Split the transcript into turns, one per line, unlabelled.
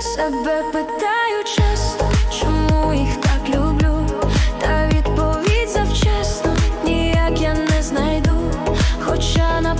себе питаю чесно, чому їх так люблю, та відповідь завчасно ніяк я не знайду, хоча на